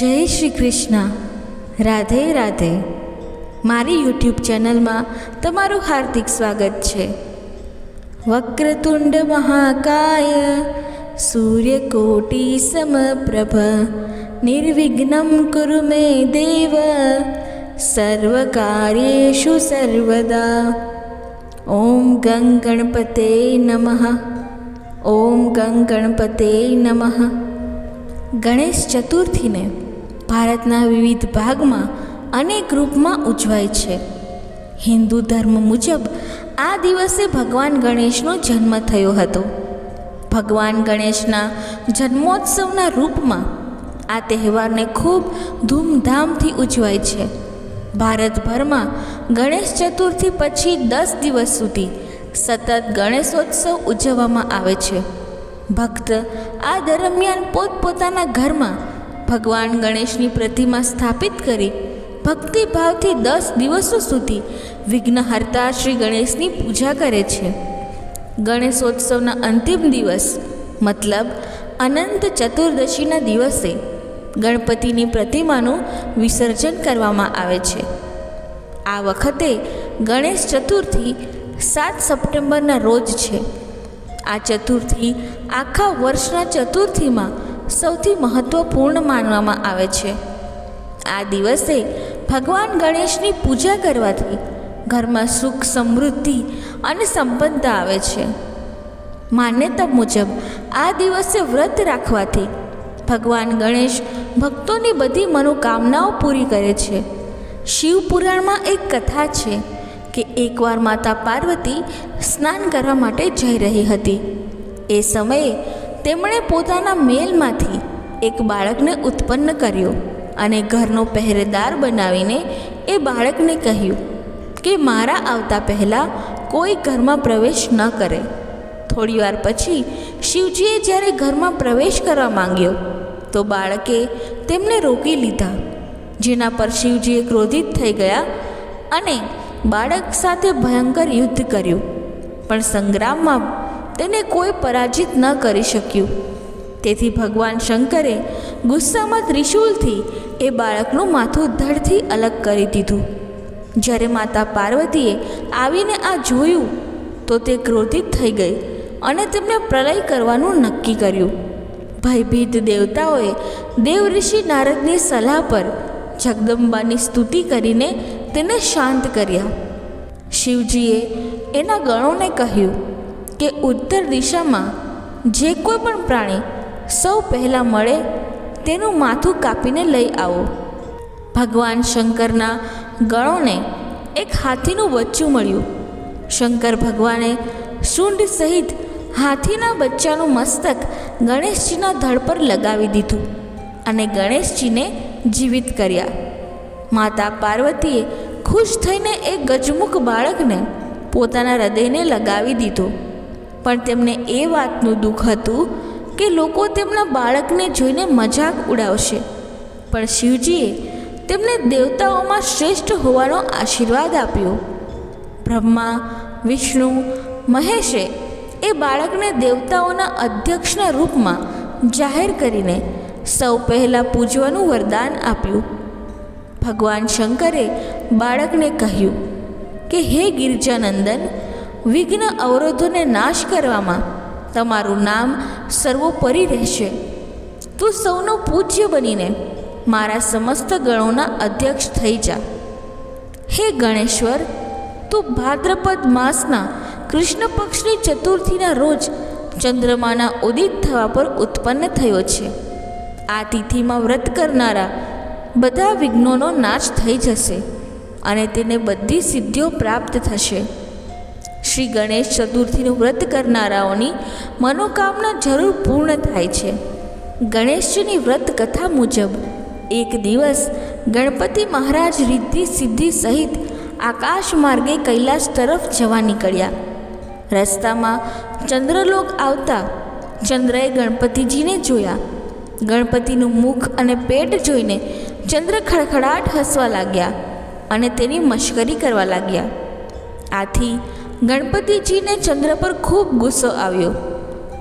જય શ્રી કૃષ્ણ. રાધે રાધે. મારી યુટ્યુબ ચેનલમાં તમારું હાર્દિક સ્વાગત છે. વક્રતુંડ મહાકાય, સૂર્યકોટી સમપ્રભ નિર્વિઘ્ન કુરુ મે દેવ, સર્વકાર્યેષુ સર્વદા. ઓમ ગં ગણપતે નમઃ. ઓમ ગં ગણપતે નમઃ. ગણેશ ચતુર્થીને ભારતના વિવિધ ભાગમાં અનેક રૂપમાં ઉજવાય છે. હિન્દુ ધર્મ મુજબ આ દિવસે ભગવાન ગણેશનો જન્મ થયો હતો. ભગવાન ગણેશના જન્મોત્સવના રૂપમાં આ તહેવારને ખૂબ ધૂમધામથી ઉજવાય છે. ભારતભરમાં ગણેશ ચતુર્થી પછી દસ દિવસ સુધી સતત ગણેશોત્સવ ઉજવવામાં આવે છે. ભક્ત આ દરમિયાન પોતપોતાના ઘરમાં ભગવાન ગણેશની પ્રતિમા સ્થાપિત કરી ભક્તિભાવથી દસ દિવસો સુધી વિઘ્નહર્તા શ્રી ગણેશની પૂજા કરે છે. ગણેશોત્સવના અંતિમ દિવસ, મતલબ અનંત ચતુર્દશીના દિવસે, ગણપતિની પ્રતિમાનું વિસર્જન કરવામાં આવે છે. આ વખતે ગણેશ ચતુર્થી સાત સપ્ટેમ્બરના રોજ છે. આ ચતુર્થી આખા વર્ષના ચતુર્થીમાં સૌથી મહત્ત્વપૂર્ણ માનવામાં આવે છે. આ દિવસે ભગવાન ગણેશની પૂજા કરવાથી ઘરમાં સુખ, સમૃદ્ધિ અને સંપન્નતા આવે છે. માન્યતા મુજબ આ દિવસે વ્રત રાખવાથી ભગવાન ગણેશ ભક્તોની બધી મનોકામનાઓ પૂરી કરે છે. શિવ પુરાણમાં એક કથા છે કે એકવાર માતા પાર્વતી સ્નાન કરવા માટે જઈ રહી હતી. એ સમયે તેમણે પોતાના મેલમાંથી એક બાળકને ઉત્પન્ન કર્યો અને ઘરનો પહેરેદાર બનાવીને એ બાળકને કહ્યું કે મારા આવતા પહેલાં કોઈ ઘરમાં પ્રવેશ ન કરે. થોડીવાર પછી શિવજીએ જ્યારે ઘરમાં પ્રવેશ કરવા માંગ્યો, તો બાળકે તેમને રોકી લીધા, જેના પર શિવજીએ ક્રોધિત થઈ ગયા અને બાળક સાથે ભયંકર યુદ્ધ કર્યું. પણ સંગ્રામમાં તેને કોઈ પરાજિત ન કરી શક્યું. તેથી ભગવાન શંકરે ગુસ્સામાં ત્રિશૂલથી એ બાળકનું માથું ધડથી અલગ કરી દીધું. જ્યારે માતા પાર્વતીએ આવીને આ જોયું, તો તે ક્રોધિત થઈ ગઈ અને તેમને પ્રલય કરવાનું નક્કી કર્યું. ભયભીત દેવતાઓએ દેવ ઋષિ નારદની સલાહ પર જગદંબાની સ્તુતિ કરીને તેને શાંત કર્યા. શિવજીએ એના ગણોને કહ્યું કે ઉત્તર દિશામાં જે કોઈ પણ પ્રાણી સૌ પહેલાં મળે તેનું માથું કાપીને લઈ આવો. ભગવાન શંકરના ગણોને એક હાથીનું બચ્ચું મળ્યું. શંકર ભગવાને શુંડ સહિત હાથીના બચ્ચાનું મસ્તક ગણેશજીના ધડ પર લગાવી દીધું અને ગણેશજીને જીવિત કર્યા. માતા પાર્વતીએ ખુશ થઈને એ ગજમુખ બાળકને પોતાના હૃદયને લગાવી દીધો. પણ તેમને એ વાતનું દુઃખ હતું કે લોકો તેમના બાળકને જોઈને મજાક ઉડાવશે. પણ શિવજીએ તેમને દેવતાઓમાં શ્રેષ્ઠ હોવાનો આશીર્વાદ આપ્યો. બ્રહ્મા, વિષ્ણુ, મહેશે એ બાળકને દેવતાઓના અધ્યક્ષના રૂપમાં જાહેર કરીને સૌ પહેલાં પૂજવાનું વરદાન આપ્યું. ભગવાન શંકરે બાળકને કહ્યું કે, હે ગિરજાનંદન વિઘ્ન અવરોધોને નાશ કરવામાં તમારું નામ સર્વોપરી રહેશે. તું સૌનો પૂજ્ય બનીને મારા સમસ્ત ગણોના અધ્યક્ષ થઈ જા. હે ગણેશ્વર, તું ભાદ્રપદ માસના કૃષ્ણ પક્ષની ચતુર્થીના રોજ ચંદ્રમાના ઉદિત થવા પર ઉત્પન્ન થયો છે. આ તિથિમાં વ્રત કરનારા બધા વિઘ્નોનો નાશ થઈ જશે અને તેને બધી સિદ્ધિઓ પ્રાપ્ત થશે. શ્રી ગણેશ ચતુર્થીનું વ્રત કરનારાઓની મનોકામના જરૂર પૂર્ણ થાય છે. ગણેશજીની વ્રત કથા મુજબ એક દિવસ ગણપતિ મહારાજ રિદ્ધિ સિદ્ધિ સહિત આકાશ માર્ગે કૈલાસ તરફ જવા નીકળ્યા. રસ્તામાં ચંદ્રલોક આવતા ચંદ્રએ ગણપતિજીને જોયા. ગણપતિનું મુખ અને પેટ જોઈને ચંદ્ર ખડખડાટ હસવા લાગ્યા અને તેની મશ્કરી કરવા લાગ્યા. આથી ગણપતિજીને ચંદ્ર પર ખૂબ ગુસ્સો આવ્યો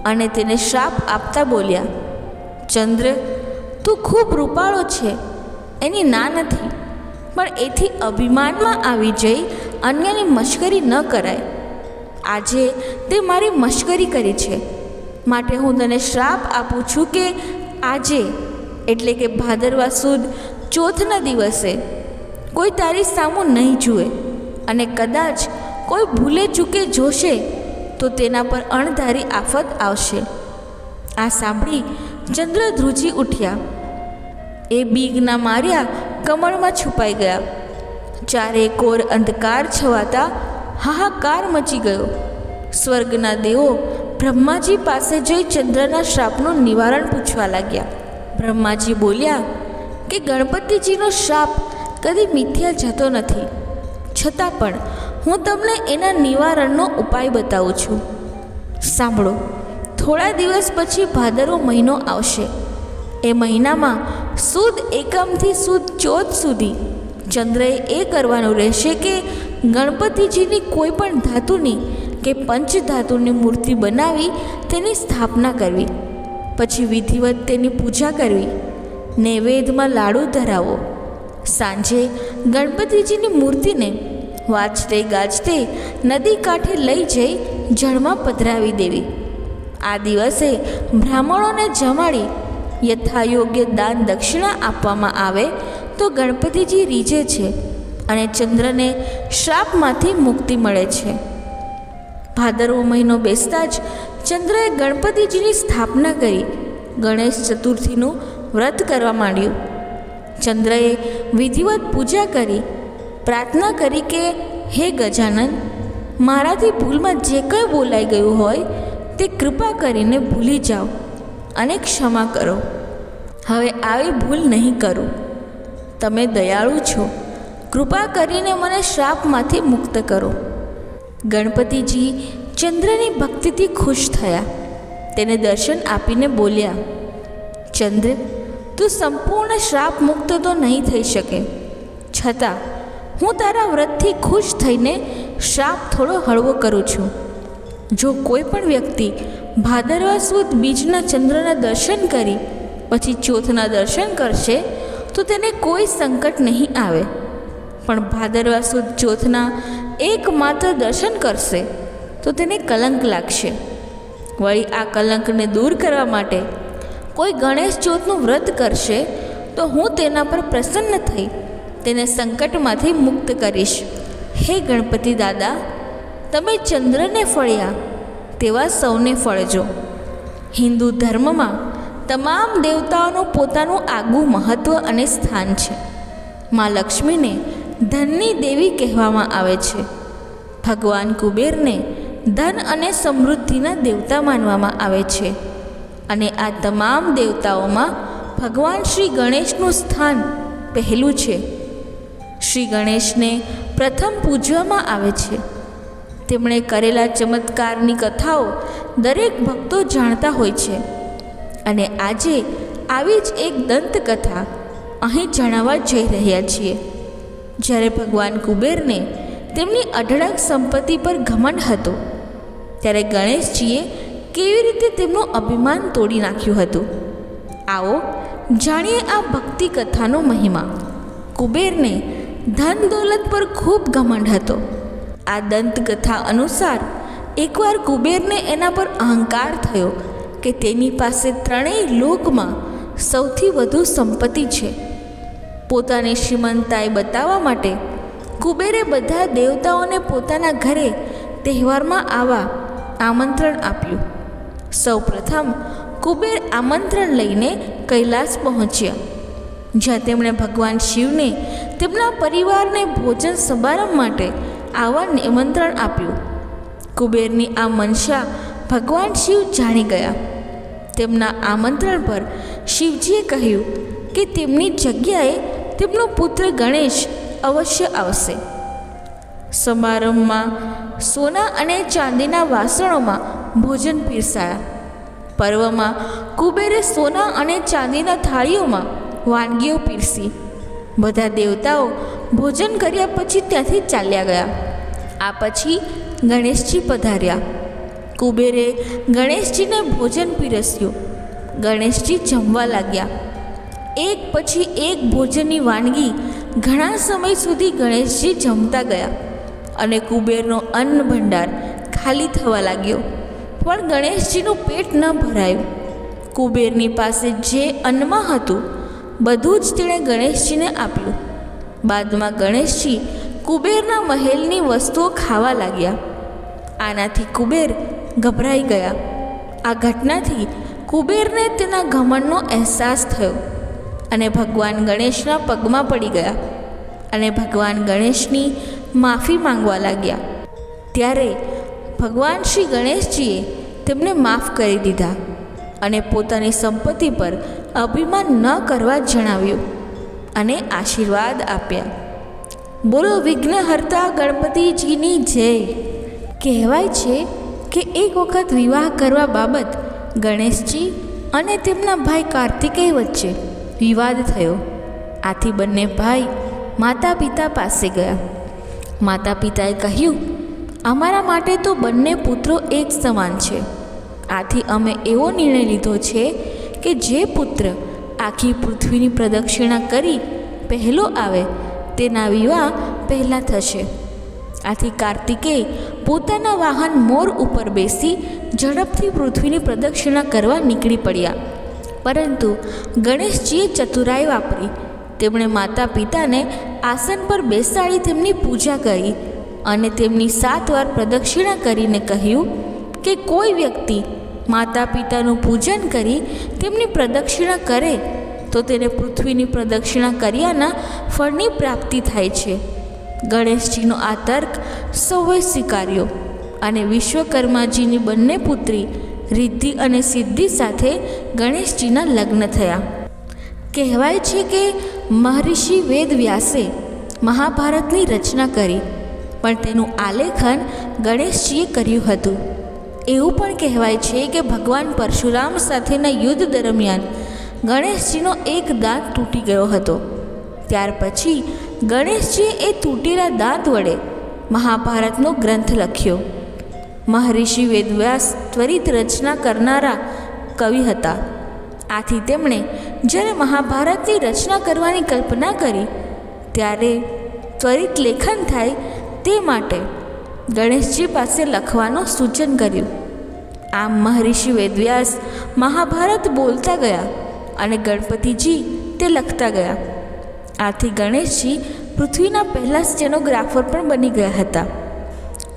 અને તેને શ્રાપ આપતા બોલ્યા, ચંદ્ર, તું ખૂબ રૂપાળો છે. એની ના નથી, પણ એથી અભિમાનમાં આવી જઈ અન્યની મશ્કરી ન કરાય. આજે તે મારી મશ્કરી કરી છે. માટે હું તને શ્રાપ આપું છું કે આજે, એટલે કે ભાદરવા સુદ ચોથના દિવસે, કોઈ તારી સામું નહીં જુએ અને કદાચ કોઈ ભૂલે ચૂકે જોશે, તો તેના પર અણધારી આફત આવશે. આ સાંભળી ચંદ્ર ધ્રુજી ઉઠ્યા. એ બીગના માર્યા કમળમાં છુપાઈ ગયા. ચારે કોર અંધકાર છવાતા હાહાકાર મચી ગયો. સ્વર્ગના દેવો બ્રહ્માજી પાસે જઈ ચંદ્રના શ્રાપનું નિવારણ પૂછવા લાગ્યા. બ્રહ્માજી બોલ્યા કે ગણપતિજીનો શ્રાપ કદી મિથ્યા જતો નથી. છતાં પણ હું તમને એના નિવારણનો ઉપાય બતાવું છું. સાંભળો, થોડા દિવસ પછી ભાદરવો મહિનો આવશે. એ મહિનામાં સુદ એકમથી સુદ ચોથ સુધી ચંદ્રએ એ કરવાનું રહેશે કે ગણપતિજીની કોઈ પણ ધાતુની કે પંચધાતુની મૂર્તિ બનાવી તેની સ્થાપના કરવી. પછી વિધિવત તેની પૂજા કરવી. નૈવેદ્યમાં લાડુ ધરાવો. સાંજે ગણપતિજીની મૂર્તિને વાજતે ગાજતે, નદી કાંઠે લઈ જઈ જળમાં પધરાવી દેવી. આ દિવસે બ્રાહ્મણોને જમાડી યથાયોગ્ય દાન દક્ષિણા આપવામાં આવે તો ગણપતિજી રીઝે છે અને ચંદ્રને શ્રાપમાંથી મુક્તિ મળે છે. ભાદરવો મહિનો બેસતા જ ચંદ્રએ ગણપતિજીની સ્થાપના કરી ગણેશ ચતુર્થીનું વ્રત કરવા માંડ્યું. ચંદ્રએ વિધિવત પૂજા કરી પ્રાર્થના કરી કે, હે ગજાનન, મારાથી ભૂલમાં જે કંઈ બોલાઈ ગયું હોય, તે કૃપા કરીને ભૂલી જાઓ અને ક્ષમા કરો. હવે આવી ભૂલ નહીં કરું. તમે દયાળુ છો. કૃપા કરીને મને શ્રાપમાંથી મુક્ત કરો. ગણપતિજી ચંદ્રની ભક્તિથી ખુશ થયા. તેને દર્શન આપીને બોલ્યા, ચંદ્ર, તું સંપૂર્ણ શ્રાપ મુક્ત તો નહીં થઈ શકે. છતાં હું તારા વ્રતથી ખુશ થઈને શ્રાપ થોડો હળવો કરું છું. જો કોઈ પણ વ્યક્તિ ભાદરવા સુદ બીજના ચંદ્રના દર્શન કરી, પછી ચોથના દર્શન કરશે, તો તેને કોઈ સંકટ નહીં આવે. પણ ભાદરવા સુદ ચોથના એકમાત્ર દર્શન કરશે, તો તેને કલંક લાગશે. વળી આ કલંકને દૂર કરવા માટે કોઈ ગણેશ ચોથનું વ્રત કરશે, તો હું તેના પર પ્રસન્ન થઈ તેને સંકટમાંથી મુક્ત કરીશ. હે ગણપતિ દાદા, તમે ચંદ્રને ફળ્યા, તેવા સૌને ફળજો. હિન્દુ ધર્મમાં તમામ દેવતાઓનું પોતાનું આગવું મહત્ત્વ અને સ્થાન છે. માં લક્ષ્મીને ધનની દેવી કહેવામાં આવે છે. ભગવાન કુબેરને ધન અને સમૃદ્ધિના દેવતા માનવામાં આવે છે. અને આ તમામ દેવતાઓમાં ભગવાન શ્રી ગણેશનું સ્થાન પહેલું છે. શ્રી ગણેશને પ્રથમ પૂજવામાં આવે છે. તેમણે કરેલા ચમત્કારની કથાઓ દરેક ભક્તો જાણતા હોય છે. અને આજે આવી જ એક દંતકથા અહીં જણાવવા જઈ રહ્યા છીએ. જ્યારે ભગવાન કુબેરને તેમની અઢળક સંપત્તિ પર ઘમંડ હતો, ત્યારે ગણેશજીએ કેવી રીતે તેમનું અભિમાન તોડી નાખ્યું હતું? આવો જાણીએ આ ભક્તિ કથાનો મહિમા. કુબેરને ધન દોલત પર ખૂબ ઘમંડ હતો. આ દંતકથા અનુસાર એકવાર કુબેરને એના પર અહંકાર થયો કે તેની પાસે ત્રણેય લોકમાં સૌથી વધુ સંપત્તિ છે. પોતાની શ્રીમંતાએ બતાવવા માટે કુબેરે બધા દેવતાઓને પોતાના ઘરે તહેવારમાં આવવા આમંત્રણ આપ્યું. સૌપ્રથમ કુબેર આમંત્રણ લઈને કૈલાસ પહોંચ્યા. જ્યાં તેમણે ભગવાન શિવને તેમના પરિવારને ભોજન સમારંભ માટે આવા નિમંત્રણ આપ્યું. કુબેરની આ મનસા ભગવાન શિવ જાણી ગયા. તેમના આમંત્રણ પર શિવજીએ કહ્યું કે તેમની જગ્યાએ તેમનો પુત્ર ગણેશ અવશ્ય આવશે. સમારંભમાં સોના અને ચાંદીના વાસણોમાં ભોજન પીરસાયા. પર્વમાં કુબેરે સોના અને ચાંદીના થાળીઓમાં વાનગીઓ પીરસી. બધા દેવતાઓ ભોજન કર્યા પછી ત્યાંથી ચાલ્યા ગયા. આ પછી ગણેશજી પધાર્યા. કુબેરે ગણેશજીને ભોજન પીરસ્યું. ગણેશજી જમવા લાગ્યા. એક પછી એક ભોજનની વાનગી ઘણા સમય સુધી ગણેશજી જમતા ગયા અને કુબેરનો અન્ન ભંડાર ખાલી થવા લાગ્યો. પણ ગણેશજીનું પેટ ન ભરાયું. કુબેરની પાસે જે અન્નમાં હતું બધું જ તેણે ગણેશજીને આપ્યું. બાદમાં ગણેશજી કુબેરના મહેલની વસ્તુઓ ખાવા લાગ્યા. આનાથી કુબેર ગભરાઈ ગયા. આ ઘટનાથી કુબેરને તેના ઘમંડનો અહેસાસ થયો અને ભગવાન ગણેશના પગમાં પડી ગયા અને ભગવાન ગણેશની માફી માંગવા લાગ્યા. ત્યારે ભગવાન શ્રી ગણેશજીએ તેમને માફ કરી દીધા અને પોતાની સંપત્તિ પર અભિમાન ન કરવા જણાવ્યું અને આશીર્વાદ આપ્યા. બોલો વિઘ્નહર્તા ગણપતિજીની જય. કહેવાય છે કે એક વખત વિવાહ કરવા બાબત ગણેશજી અને તેમના ભાઈ કાર્તિકેય વચ્ચે વિવાદ થયો. આથી બંને ભાઈ માતા પિતા પાસે ગયા. માતા પિતાએ કહ્યું, અમારા માટે તો બંને પુત્રો એક સમાન છે. આથી અમે એવો નિર્ણય લીધો છે કે જે પુત્ર આખી પૃથ્વીની પ્રદક્ષિણા કરી પહેલો આવે તેના વિવાહ પહેલાં થશે. આથી કાર્તિકેય પોતાના વાહન મોર ઉપર બેસી ઝડપથી પૃથ્વીની પ્રદક્ષિણા કરવા નીકળી પડ્યા. પરંતુ ગણેશજીએ ચતુરાઈ વાપરી. તેમણે માતા પિતાને આસન પર બેસાડી તેમની પૂજા કરી અને તેમની સાત વાર પ્રદક્ષિણા કરીને કહ્યું કે કોઈ વ્યક્તિ માતા પિતાનું પૂજન કરી તેમની પ્રદક્ષિણા કરે, તો તેને પૃથ્વીની પ્રદક્ષિણા કર્યાના ફળની પ્રાપ્તિ થાય છે. ગણેશજીનો આ તર્ક સૌએ સ્વીકાર્યો અને વિશ્વકર્માજીની બંને પુત્રી રિદ્ધિ અને સિદ્ધિ સાથે ગણેશજીના લગ્ન થયા. કહેવાય છે કે મહર્ષિ વેદવ્યાસે મહાભારતની રચના કરી, પણ તેનું આલેખન ગણેશજીએ કર્યું હતું. એવું પણ કહેવાય છે કે ભગવાન પરશુરામ સાથેના યુદ્ધ દરમિયાન ગણેશજીનો એક દાંત તૂટી ગયો હતો. ત્યાર પછી ગણેશજીએ એ તૂટેલા દાંત વડે મહાભારતનો ગ્રંથ લખ્યો. મહર્ષિ વેદવ્યાસ ત્વરિત રચના કરનારા કવિ હતા. આથી તેમણે જ્યારે મહાભારતની રચના કરવાની કલ્પના કરી, ત્યારે ત્વરિત લેખન થાય તે માટે ગણેશજી પાસે લખવાનું સૂચન કર્યું. આમ મહર્ષિ વેદવ્યાસ મહાભારત બોલતા ગયા અને ગણપતિજી તે લખતા ગયા. આથી ગણેશજી પૃથ્વીના પહેલા સ્ટેનોગ્રાફર પણ બની ગયા હતા.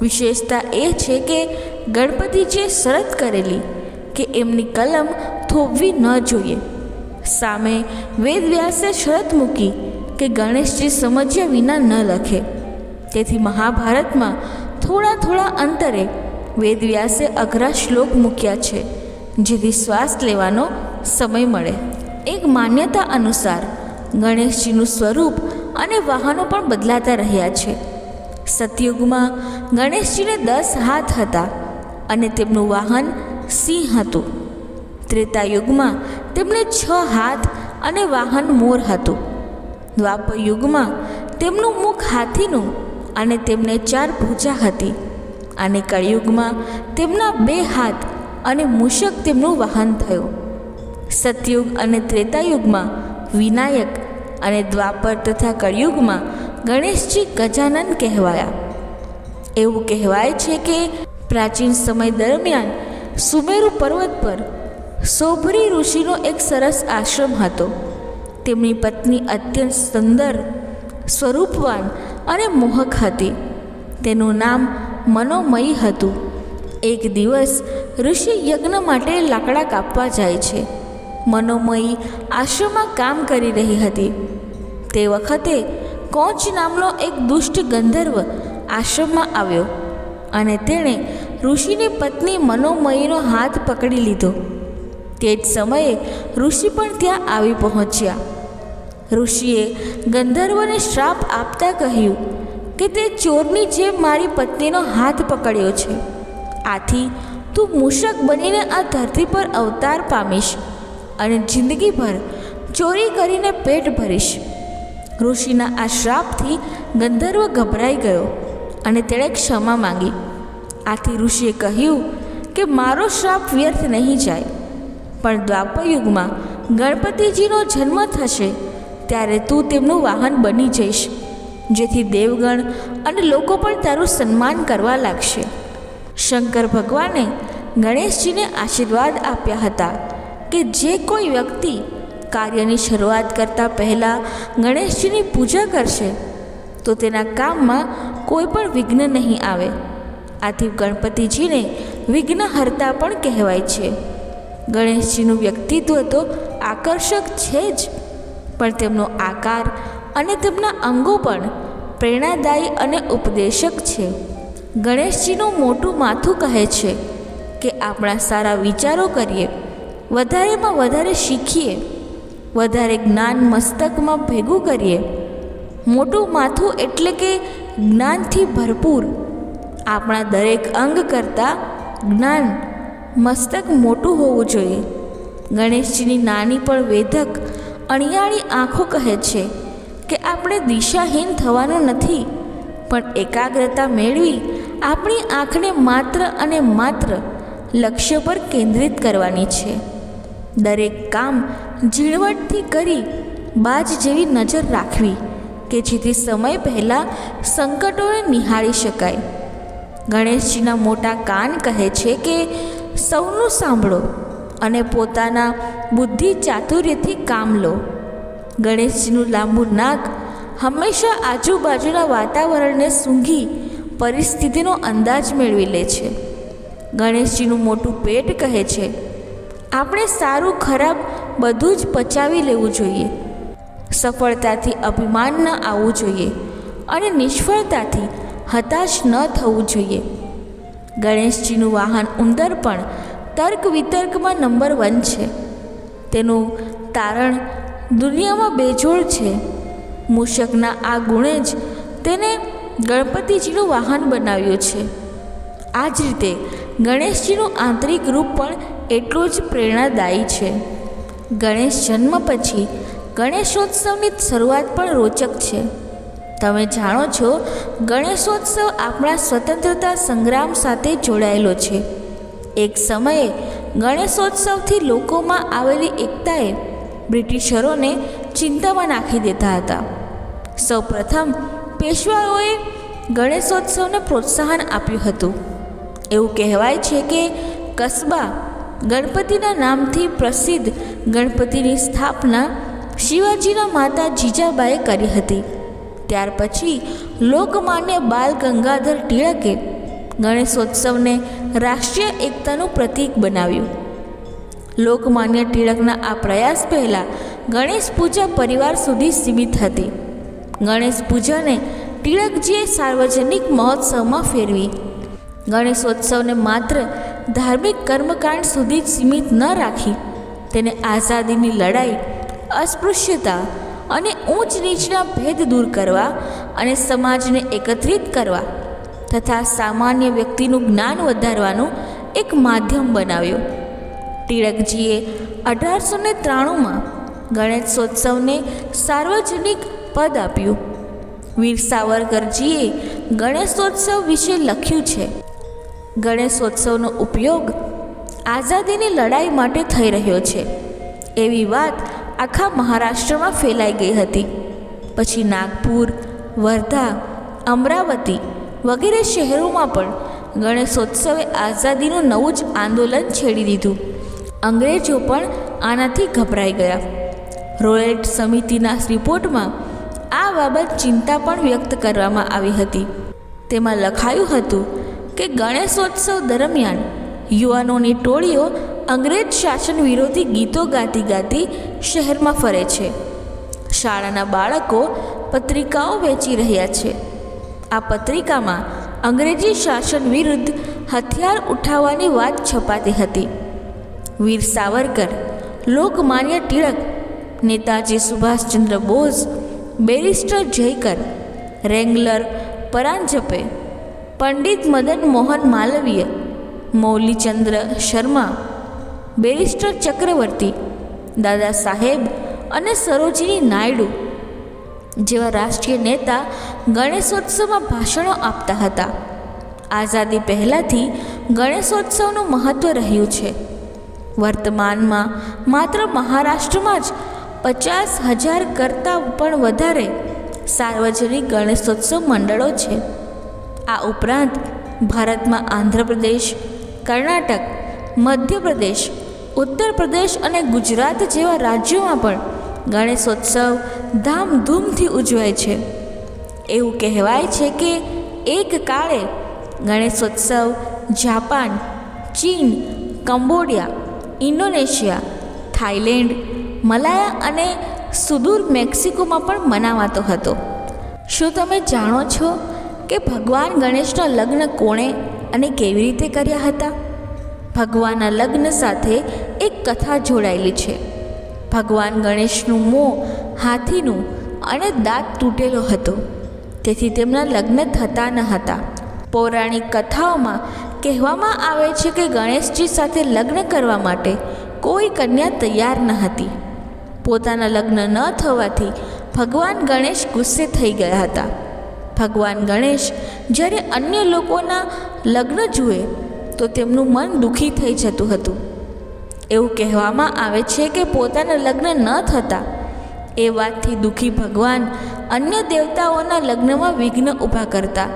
વિશેષતા એ છે કે ગણપતિજીએ શરત કરેલી કે એમની કલમ થોભવી ન જોઈએ. સામે વેદવ્યાસે શરત મૂકી કે ગણેશજી સમજ્યા વિના ન લખે. તેથી મહાભારતમાં થોડા થોડા અંતરે વેદવ્યાસે અઘરા શ્લોક મૂક્યા છે, જેથી શ્વાસ લેવાનો સમય મળે. એક માન્યતા અનુસાર ગણેશજીનું સ્વરૂપ અને વાહનો પણ બદલાતા રહ્યા છે. સતયુગમાં ગણેશજીને દસ હાથ હતા અને તેમનું વાહન સિંહ હતું. ત્રેતાયુગમાં તેમને છ હાથ અને વાહન મોર હતું. દ્વાપર યુગમાં તેમનું મુખ હાથીનું અને તેમને ચાર ભૂજા હતી. અને કળિયુગમાં તેમના બે હાથ અને મૂષક તેમનું વાહન થયું. સતયુગ અને ત્રેતાયુગમાં વિનાયક અને દ્વાપર તથા કળિયુગમાં ગણેશજી ગજાનન કહેવાયા. એવું કહેવાય છે કે પ્રાચીન સમય દરમિયાન સુમેરુ પર્વત પર સોભરી ઋષિનો એક સરસ આશ્રમ હતો. તેમની પત્ની અત્યંત સુંદર, સ્વરૂપવાન અને મોહક હતી. તેનું નામ મનોમયી હતું. એક દિવસ ઋષિ યજ્ઞ માટે લાકડા કાપવા જાય છે. મનોમયી આશ્રમમાં કામ કરી રહી હતી. તે વખતે કોચ નામનો એક દુષ્ટ ગંધર્વ આશ્રમમાં આવ્યો અને તેણે ઋષિની પત્ની મનોમયીનો હાથ પકડી લીધો. તે જ સમયે ઋષિ પણ ત્યાં આવી પહોંચ્યા. ઋષિએ ગંધર્વને શ્રાપ આપતા કહ્યું કે તે ચોરની જેમ મારી પત્નીનો હાથ પકડ્યો છે. આથી તું મૂષક બનીને આ ધરતી પર અવતાર પામીશ અને જિંદગીભર ચોરી કરીને પેટ ભરીશ. ઋષિના આ શ્રાપથી ગંધર્વ ગભરાઈ ગયો અને તેણે ક્ષમા માંગી. આથી ઋષિએ કહ્યું કે મારો શ્રાપ વ્યર્થ નહીં જાય, પણ દ્વાપરયુગમાં ગણપતિજીનો જન્મ થશે ત્યારે તું તેમનું વાહન બની જઈશ, જેથી દેવગણ અને લોકો પણ તારું સન્માન કરવા લાગશે. શંકર ભગવાને ગણેશજીને આશીર્વાદ આપ્યા હતા કે જે કોઈ વ્યક્તિ કાર્યની શરૂઆત કરતાં પહેલાં ગણેશજીની પૂજા કરશે, તો તેના કામમાં કોઈ પણ વિઘ્ન નહીં આવે. આથી ગણપતિજીને વિઘ્નહર્તા પણ કહેવાય છે. ગણેશજીનું વ્યક્તિત્વ તો આકર્ષક છે જ. પણ તેમનો આકાર અને તેમના અંગો પણ પ્રેરણાદાયી અને ઉપદેશક છે. ગણેશજીનું મોટું માથું કહે છે કે આપણા સારા વિચારો કરીએ, વધારેમાં વધારે શીખીએ, વધારે જ્ઞાન મસ્તકમાં ભેગું કરીએ. મોટું માથું એટલે કે જ્ઞાનથી ભરપૂર. આપણા દરેક અંગ કરતાં જ્ઞાન મસ્તક મોટું હોવું જોઈએ. ગણેશજીની નાની પણ વેધક અણિયાળી આંખો કહે છે કે આપણે દિશાહીન થવાનું નથી, પણ એકાગ્રતા મેળવી આપણી આંખને માત્ર અને માત્ર લક્ષ્ય પર કેન્દ્રિત કરવાની છે. દરેક કામ ઝીણવટથી કરી બાજ જેવી નજર રાખવી કે જેથી સમય પહેલાં સંકટોને નિહાળી શકાય. ગણેશજીના મોટા કાન કહે છે કે, સૌનું સાંભળો. અને પોતાના બુદ્ધિ ચાતુર્યથી કામ લો. ગણેશજીનું લાંબુ નાક હંમેશા આજુબાજુના વાતાવરણને સૂંઘી પરિસ્થિતિનો અંદાજ મેળવી લે છે. ગણેશજીનું મોટું પેટ કહે છે, આપણે સારું ખરાબ બધું જ પચાવી લેવું જોઈએ. સફળતાથી અભિમાન ન આવવું જોઈએ અને નિષ્ફળતાથી હતાશ ન થવું જોઈએ. ગણેશજીનું વાહન ઉંદર પણ તર્ક વિતર્કમાં નંબર વન છે. તેનું તારણ દુનિયામાં બેજોડ છે. મૂષકના આ ગુણે જ તેને ગણપતિજીનું વાહન બનાવ્યું છે. આ જ રીતે ગણેશજીનું આંતરિક રૂપ પણ એટલું જ પ્રેરણાદાયી છે. ગણેશ જન્મ પછી ગણેશોત્સવની શરૂઆત પણ રોચક છે. તમે જાણો છો, ગણેશોત્સવ આપણા સ્વતંત્રતા સંગ્રામ સાથે જોડાયેલો છે. એક સમયે ગણેશોત્સવથી લોકોમાં આવેલી એકતાએ બ્રિટિશરોને ચિંતામાં નાખી દેતા હતા. સૌપ્રથમ પેશવાઓએ ગણેશોત્સવને પ્રોત્સાહન આપ્યું હતું. એવું કહેવાય છે કે કસ્બા ગણપતિના નામથી પ્રસિદ્ધ ગણપતિની સ્થાપના શિવાજીના માતા જીજાબાએ કરી હતી. ત્યાર પછી લોકમાન્ય બાલ ગંગાધર ટિળકે ગણેશોત્સવને રાષ્ટ્રીય એકતાનું પ્રતીક બનાવ્યું. લોકમાન્ય ટિળકના આ પ્રયાસ પહેલાં ગણેશ પૂજા પરિવાર સુધી સીમિત હતી. ગણેશ પૂજાને ટિળકજીએ સાર્વજનિક મહોત્સવમાં ફેરવી. ગણેશોત્સવને માત્ર ધાર્મિક કર્મકાંડ સુધી જ સીમિત ન રાખી, તેને આઝાદીની લડાઈ, અસ્પૃશ્યતા અને ઊંચ નીચના ભેદ દૂર કરવા અને સમાજને એકત્રિત કરવા તથા સામાન્ય વ્યક્તિનું જ્ઞાન વધારવાનું એક માધ્યમ બનાવ્યું. ટિળકજીએ અઢારસો ને ત્રાણુંમાં ગણેશોત્સવને સાર્વજનિક પદ આપ્યું. વીર સાવરકરજીએ ગણેશોત્સવ વિશે લખ્યું છે. ગણેશોત્સવનો ઉપયોગ આઝાદીની લડાઈ માટે થઈ રહ્યો છે. એવી વાત આખા મહારાષ્ટ્રમાં ફેલાઈ ગઈ હતી. પછી નાગપુર, વર્ધા, અમરાવતી વગેરે શહેરોમાં પણ ગણેશોત્સવે આઝાદીનું નવું જ આંદોલન છેડી દીધું. અંગ્રેજો પણ આનાથી ગભરાઈ ગયા. રોયલ્ટ સમિતિના રિપોર્ટમાં આ બાબત ચિંતા પણ વ્યક્ત કરવામાં આવી હતી. તેમાં લખાયું હતું કે ગણેશોત્સવ દરમિયાન યુવાનોની ટોળીઓ અંગ્રેજ શાસન વિરોધી ગીતો ગાતી ગાતી શહેરમાં ફરે છે. શાળાના બાળકો પત્રિકાઓ વેચી રહ્યા છે. આ પત્રિકામાં અંગ્રેજી શાસન વિરુદ્ધ હથિયાર ઉઠાવવાની વાત છપાતી હતી. Veer Savarkar, Lokmanya Tilak Netaji Subhashchandra Bose, barrister Jayakar, wrangler Paranjpe, Pandit Madan Mohan Malaviya, Maulichandra Sharma, barrister Chakravarti, Dada Saheb અને સરોજિની નાયડુ જેવા રાષ્ટ્રીય નેતા ગણેશોત્સવમાં ભાષણો આપતા હતા. આઝાદી પહેલાંથી ગણેશોત્સવનું મહત્ત્વ રહ્યું છે. વર્તમાનમાં માત્ર મહારાષ્ટ્રમાં જ પચાસ હજાર કરતાં પણ વધારે સાર્વજનિક ગણેશોત્સવ મંડળો છે. આ ઉપરાંત ભારતમાં આંધ્રપ્રદેશ, કર્ણાટક, મધ્યપ્રદેશ ઉત્તર પ્રદેશ અને ગુજરાત જેવા રાજ્યોમાં પણ ગણેશોત્સવ ધામધૂમથી ઉજવાય છે. એવું કહેવાય છે કે એક કાળે ગણેશોત્સવ, જાપાન, ચીન, કંબોડિયા, ઇન્ડોનેશિયા થાઈલેન્ડ મલાયા અને સુદૂર મેક્સિકોમાં પણ મનાવાતો હતો. શું તમે જાણો છો કે ભગવાન ગણેશના લગ્ન કોણે અને કેવી રીતે કર્યા હતા? ભગવાનના લગ્ન સાથે એક કથા જોડાયેલી છે. ભગવાન ગણેશનું મોં હાથીનું અને દાંત તૂટેલો હતો. તેથી તેમના લગ્ન થતા ન હતા. પૌરાણિક કથાઓમાં કહેવામાં આવે છે કે ગણેશજી સાથે લગ્ન કરવા માટે કોઈ કન્યા તૈયાર ન હતી. પોતાના લગ્ન ન થવાથી ભગવાન ગણેશ ગુસ્સે થઈ ગયા હતા. ભગવાન ગણેશ જ્યારે અન્ય લોકોના લગ્ન જુએ, તો તેમનું મન દુઃખી થઈ જતું હતું. એવું કહેવામાં આવે છે કે પોતાના લગ્ન ન થતા એ વાતથી દુઃખી ભગવાન અન્ય દેવતાઓના લગ્નમાં વિઘ્ન ઊભા કરતા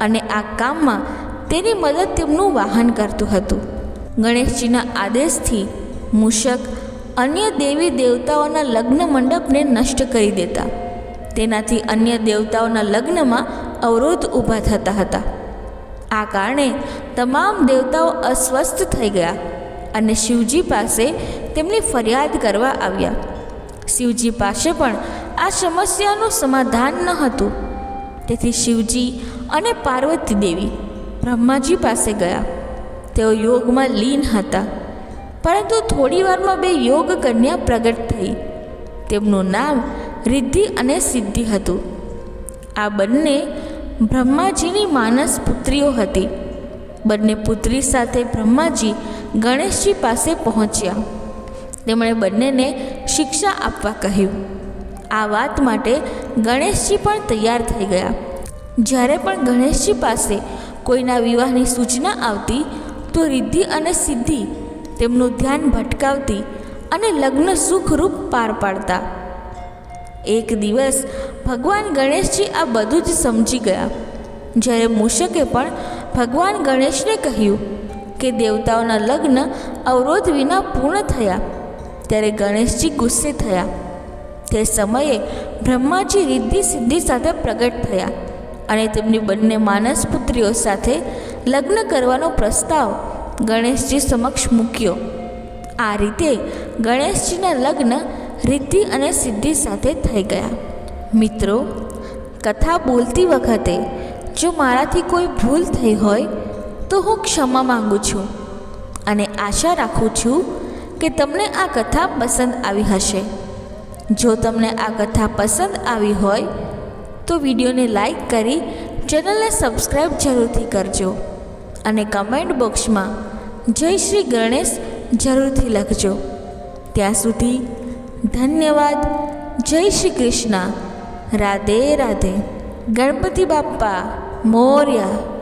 અને આ કામમાં તેની મદદ તેમનું વાહન કરતું હતું. ગણેશજીના આદેશથી મૂષક અન્ય દેવી દેવતાઓના લગ્ન મંડપને નષ્ટ કરી દેતા. તેનાથી અન્ય દેવતાઓના લગ્નમાં અવરોધ ઊભા થતા હતા. આ કારણે તમામ દેવતાઓ અસ્વસ્થ થઈ ગયા અને શિવજી પાસે તેમની ફરિયાદ કરવા આવ્યા. શિવજી પાસે પણ આ સમસ્યાનું સમાધાન ન હતું. તેથી શિવજી અને પાર્વતી દેવી બ્રહ્માજી પાસે ગયા. તેઓ યોગમાં લીન હતા. પરંતુ થોડી વારમાં બે યોગ કન્યા પ્રગટ થઈ. તેમનું નામ રિદ્ધિ અને સિદ્ધિ હતું. આ બંને બ્રહ્માજીની માનસ પુત્રીઓ હતી. બંને પુત્રી સાથે બ્રહ્માજી ગણેશજી પાસે પહોંચ્યા. તેમણે બંનેને શિક્ષા આપવા કહ્યું. આ વાત માટે ગણેશજી પણ તૈયાર થઈ ગયા. જ્યારે પણ ગણેશજી પાસે કોઈના વિવાહની સૂચના આવતી, તો રિદ્ધિ અને સિદ્ધિ તેમનું ધ્યાન ભટકાવતી અને લગ્ન સુખરૂપ પાર પાડતા. એક દિવસ ભગવાન ગણેશજી આ બધું જ સમજી ગયા. જ્યારે મૂષકે પણ ભગવાન ગણેશને કહ્યું કે દેવતાઓના લગ્ન અવરોધ વિના પૂર્ણ થયા. ત્યારે ગણેશજી ગુસ્સે થયા. તે સમયે બ્રહ્માજી રિદ્ધિ સિદ્ધિ સાથે પ્રગટ થયા અને તેમની બંને માનસ પુત્રીઓ સાથે લગ્ન કરવાનો પ્રસ્તાવ ગણેશજી સમક્ષ મૂક્યો. આ રીતે ગણેશજીના લગ્ન રિદ્ધિ અને સિદ્ધિ સાથે થઈ ગયા. મિત્રો, કથા બોલતી વખતે જો મારાથી કોઈ ભૂલ થઈ હોય તો હું ક્ષમા માંગુ છું અને આશા રાખું છું કે તમને આ કથા પસંદ આવી હશે. જો તમને આ કથા પસંદ આવી હોય, તો વિડીયોને લાઈક કરી ચેનલને સબસ્ક્રાઈબ જરૂરથી કરજો અને કમેન્ટ બોક્સમાં જય શ્રી ગણેશ જરૂરથી લખજો. ત્યાં સુધી ધન્યવાદ. જય શ્રી કૃષ્ણ. રાધે રાધે. ગણપતિ બાપ્પા, મોર્યા.